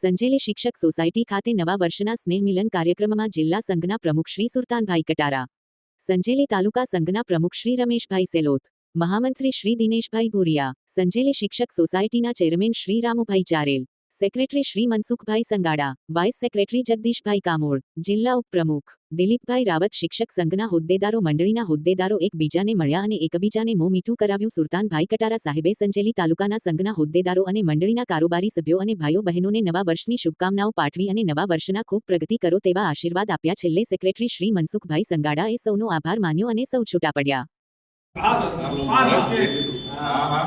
સંજેલી શિક્ષક સોસાયટી ખાતે નવા વર્ષના સ્નેહ મિલન કાર્યક્રમમાં જિલ્લા સંઘના પ્રમુખ શ્રી સુરતાનભાઈ કટારા, સંજેલી તાલુકા સંઘના પ્રમુખ શ્રી રમેશભાઈ સેલોત, મહામંત્રી શ્રી દિનેશભાઈ ભુરિયા, સંજેલી શિક્ષક સોસાયટીના chairman Shri Ramubhai Charel secretary Shri Mansukhbhai Sangada vice secretary Jagdishbhai Kamol જિલ્લા ઉપપ્રમુખ દિલીપભાઈ રાવત શિક્ષક સંઘના હોદ્દેદારો મંડળીના હોદ્દેદારો એકબીજાને મળ્યા અને એકબીજાને મોં મીઠું કરાવ્યું. સુરતાનભાઈ કટારા સાહેબે સંજેલી તાલુકાના સંઘના હોદ્દેદારો અને મંડળીના કારોબારી સભ્યો અને ભાઈઓ બહેનોને નવા વર્ષની શુભકામનાઓ પાઠવી અને નવા વર્ષના ખૂબ પ્રગતિ કરો તેવા આશીર્વાદ આપ્યા. છેલ્લે સેક્રેટરી શ્રી મનસુખભાઈ સંગાડાએ સૌનો આભાર માન્યો અને સૌ છૂટા પડ્યા. હા હા.